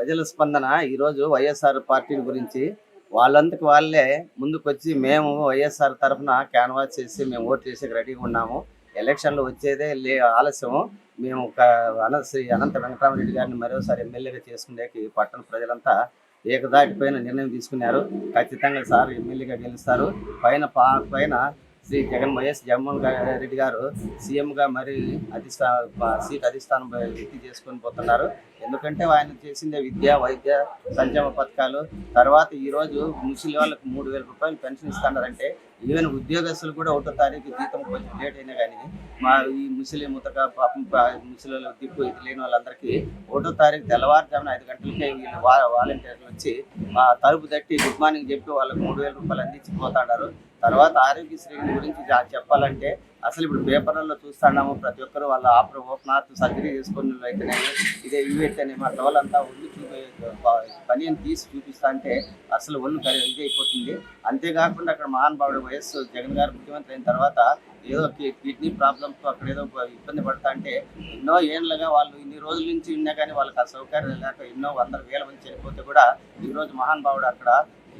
ప్రజల స్పందన ఈరోజు వైఎస్ఆర్ పార్టీ గురించి వాళ్ళంతకు వాళ్ళే ముందుకొచ్చి మేము వైఎస్ఆర్ తరఫున క్యాన్వాస్ చేసి మేము ఓటు చేసేకి రెడీగా ఉన్నాము. ఎలక్షన్లు వచ్చేదే లే ఆలస్యం. మేము ఒక అన శ్రీ అనంత వెంకటరామరెడ్డి గారిని మరోసారి ఎమ్మెల్యేగా చేసుకునేకి పట్టణ ప్రజలంతా ఏకదాటిపైన నిర్ణయం తీసుకున్నారు. ఖచ్చితంగా సార్ ఎమ్మెల్యేగా గెలుస్తారు. పైన పా పైన శ్రీ జగన్ వైఎస్ జగన్మోహన్ రెడ్డి గారు సీఎంగా మరి అధిష్టా సీట్ అధిష్టానం వ్యక్తి చేసుకొని పోతున్నారు. ఎందుకంటే ఆయన చేసిందే విద్య వైద్య సంక్షేమ పథకాలు. తర్వాత ఈరోజు ముసలి వాళ్ళకు మూడు వేల రూపాయలు పెన్షన్ ఇస్తున్నారంటే ఈవెన్ ఉద్యోగస్తులు కూడా ఒకటో తారీఖు జీతం కొంచెం లేట్ అయినా కానీ మా ఈ ముసలి ముతక పాపం ముసలి దిక్కు ఇది లేని వాళ్ళందరికీ ఒకటో తారీఖు తెల్లవారుజామున ఐదు గంటలకే వీళ్ళు వాలంటీర్లు వచ్చి మా తలుపు తట్టి గుడ్ మార్నింగ్ చెప్పి వాళ్ళకి మూడు వేల రూపాయలు అందించి పోతాడారు. తర్వాత ఆరోగ్యశ్రీ గురించి చెప్పాలంటే అసలు ఇప్పుడు పేపర్లలో చూస్తున్నాము ప్రతి ఒక్కరు వాళ్ళ ఆపర ఓపెన్ హార్ట్ సర్జరీ చేసుకున్న వాళ్ళు అయితేనే ఇదే ఇవి అయితేనే మా వాళ్ళంతా ఉంది పని తీసి చూపిస్తా అంటే అసలు ఒళ్ళు ఇది అయిపోతుంది. అంతేకాకుండా అక్కడ మహానుభావుడు వైఎస్ జగన్ గారు ముఖ్యమంత్రి అయిన తర్వాత ఏదో కిడ్నీ ప్రాబ్లమ్స్ అక్కడ ఏదో ఇబ్బంది పడతా అంటే ఎన్నో ఏళ్ళగా వాళ్ళు ఇన్ని రోజుల నుంచి ఉన్నా కానీ వాళ్ళకి ఆ సౌకర్యం లేక ఎన్నో వందల వేల మంది చనిపోతే కూడా ఈరోజు మహానుభావుడు అక్కడ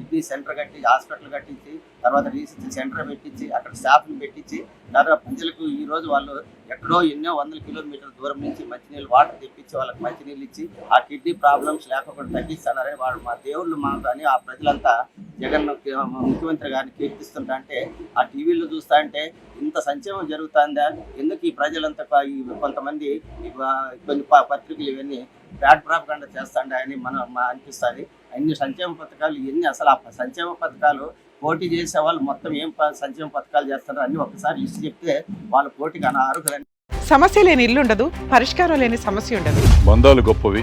కిడ్నీ సెంటర్ కట్టించి హాస్పిటల్ కట్టించి తర్వాత రీసెర్చ్ సెంటర్ పెట్టించి అక్కడ స్టాఫ్ని పెట్టించి తర్వాత ప్రజలకు ఈ రోజు వాళ్ళు ఎక్కడో ఎన్నో వందల కిలోమీటర్ల దూరం నుంచి మంచినీళ్ళు వాటర్ తెప్పించి వాళ్ళకి మంచినీళ్ళు ఇచ్చి ఆ కిడ్నీ ప్రాబ్లమ్స్ లేకుండా తగ్గిస్తున్నారని వాళ్ళు మా దేవుళ్ళు మాకు కానీ ఆ ప్రజలంతా జగన్ ముఖ్యమంత్రి గారిని కీర్తిస్తుంటా అంటే ఆ టీవీలో చూస్తా అంటే ఇంత సంక్షేమం జరుగుతుందా? ఎందుకు ఈ ప్రజలంతా ఈ కొంతమంది కొన్ని ప- పత్రికలు ఇవన్నీ బ్యాడ్ ప్రాపకాండ చేస్తాండా అని మనం మా అనిపిస్తుంది. అన్ని సంక్షేమ పథకాలు ఇవన్నీ అసలు ఆ సంక్షేమ పథకాలు పోటీ చేసే వాళ్ళు మొత్తం ఏం సంక్షేమ పథకాలు చేస్తారో అన్ని ఒకసారి లిస్ట్ చెప్తే వాళ్ళ పోటీకి అన అర్హులని సమస్య లేని ఇల్లు ఉండదు పరిష్కారం లేని సమస్య ఉండదు. బంధాలు గొప్పవి.